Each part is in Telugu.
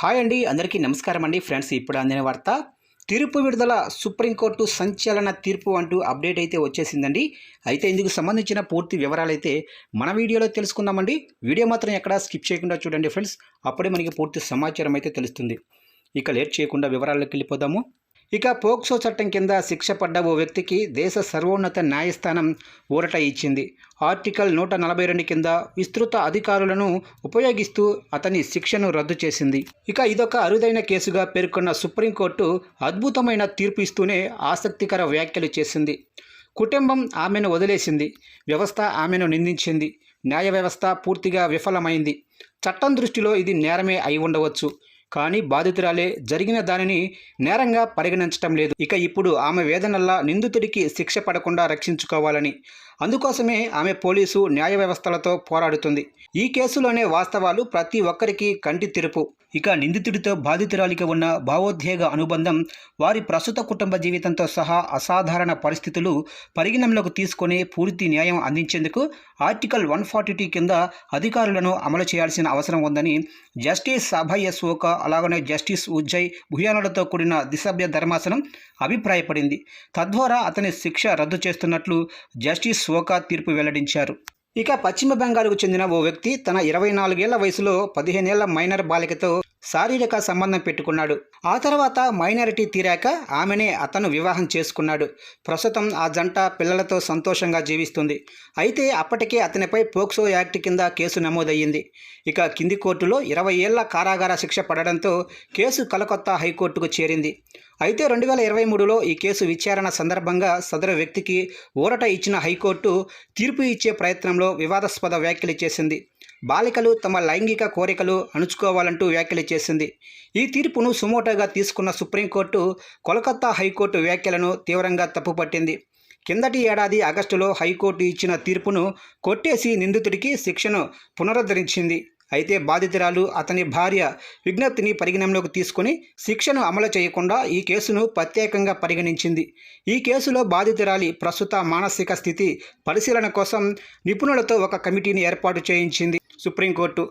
హాయ్ అండి అందరికీ నమస్కారం అండి ఫ్రెండ్స్ ఇప్పుడు అందిన వార్త. తీర్పు విడుదల సుప్రీంకోర్టు సంచలన తీర్పు అంటూ అప్డేట్ అయితే వచ్చేసిందండి. అయితే ఇందుకు సంబంధించిన పూర్తి వివరాలు అయితే మన వీడియోలో తెలుసుకుందామండి. వీడియో మాత్రం ఎక్కడ స్కిప్ చేయకుండా చూడండి ఫ్రెండ్స్ అప్పుడే మనకి పూర్తి సమాచారం అయితే తెలుస్తుంది. ఇక లేట్ చేయకుండా వివరాల్లోకి వెళ్ళిపోదాము. ఇక పోక్సో చట్టం కింద శిక్ష పడ్డ ఓ వ్యక్తికి దేశ సర్వోన్నత న్యాయస్థానం ఊరట ఇచ్చింది. ఆర్టికల్ నూట నలభై రెండు కింద విస్తృత అధికారులను ఉపయోగిస్తూ అతని శిక్షను రద్దు చేసింది. ఇక ఇదొక అరుదైన కేసుగా పేర్కొన్న సుప్రీంకోర్టు అద్భుతమైన తీర్పు ఇస్తూనే ఆసక్తికర వ్యాఖ్యలు చేసింది. కుటుంబం ఆమెను వదిలేసింది. వ్యవస్థ ఆమెను నిందించింది. న్యాయ వ్యవస్థ పూర్తిగా విఫలమైంది. చట్టం దృష్టిలో ఇది నేరమే అయి ఉండవచ్చు. కానీ బాధితురాలే జరిగిన దానిని నేరంగా పరిగణించటం లేదు. ఇక ఇప్పుడు ఆమె వేదనల్లా నిందితుడికి శిక్ష పడకుండా రక్షించుకోవాలని. అందుకోసమే ఆమె పోలీసు న్యాయ వ్యవస్థలతో పోరాడుతుంది. ఈ కేసులోనే వాస్తవాలు ప్రతి ఒక్కరికి కంటి తెరుపు. ఇక నిందితుడితో బాధితురాలికి ఉన్న భావోద్వేగ అనుబంధం వారి ప్రస్తుత కుటుంబ జీవితంతో సహా అసాధారణ పరిస్థితులు పరిగణంలోకి తీసుకొని పూర్తి న్యాయం అందించేందుకు ఆర్టికల్ వన్ ఫార్టీ కింద అధికారులను అమలు చేయాల్సిన అవసరం ఉందని జస్టిస్ అభయ్ సోక అలాగనే జస్టిస్ ఉజ్జయ్ భుయానులతో కూడిన దిసభ్య ధర్మాసనం అభిప్రాయపడింది. తద్వారా అతని శిక్ష రద్దు చేస్తున్నట్లు జస్టిస్ సోకా తీర్పు వెల్లడించారు. ఇక పశ్చిమ బెంగాల్కు చెందిన ఓ వ్యక్తి తన ఇరవై నాలుగేళ్ళ వయసులో పదిహేనేళ్ళ మైనర్ బాలికతో శారీరక సంబంధం పెట్టుకున్నాడు. ఆ తర్వాత మైనారిటీ తీరాక ఆమెనే అతను వివాహం చేసుకున్నాడు. ప్రస్తుతం ఆ జంట పిల్లలతో సంతోషంగా జీవిస్తుంది. అయితే అప్పటికే అతనిపై పోక్సో యాక్ట్ కింద కేసు నమోదయ్యింది. ఇక కింది కోర్టులో ఇరవై ఏళ్ళ కారాగార శిక్ష పడడంతో కేసు కలకత్తా హైకోర్టుకు చేరింది. అయితే రెండు వేల ఇరవై మూడులో ఈ కేసు విచారణ సందర్భంగా సదరు వ్యక్తికి ఊరట ఇచ్చిన హైకోర్టు తీర్పు ఇచ్చే ప్రయత్నంలో వివాదాస్పద వ్యాఖ్యలు చేసింది. బాలికలు తమ లైంగిక కోరికలు అణుచుకోవాలంటూ వ్యాఖ్యలు చేసింది. ఈ తీర్పును సుమోటోగా తీసుకున్న సుప్రీంకోర్టు కోలకత్తా హైకోర్టు వ్యాఖ్యలను తీవ్రంగా తప్పుపట్టింది. కిందటి ఏడాది ఆగస్టులో హైకోర్టు ఇచ్చిన తీర్పును కొట్టేసి నిందితుడికి శిక్షను పునరుద్ధరించింది. అయితే బాధితురాలు అతని భార్య విజ్ఞప్తిని పరిగణనలోకి తీసుకుని శిక్షను అమలు చేయకుండా ఈ కేసును ప్రత్యేకంగా పరిగణించింది. ఈ కేసులో బాధితురాలి ప్రస్తుత మానసిక స్థితి పరిశీలన కోసం నిపుణులతో ఒక కమిటీని ఏర్పాటు చేయించింది సుప్రీంకోర్టు.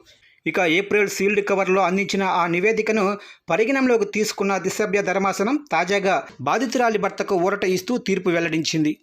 ఇక ఏప్రిల్ సీల్డ్ కవర్లో అందించిన ఆ నివేదికను పరిగణనలోకి తీసుకున్న దిశభ్య ధర్మాసనం తాజాగా బాధితురాలి భర్తకు ఊరట ఇస్తూ తీర్పు వెల్లడించింది.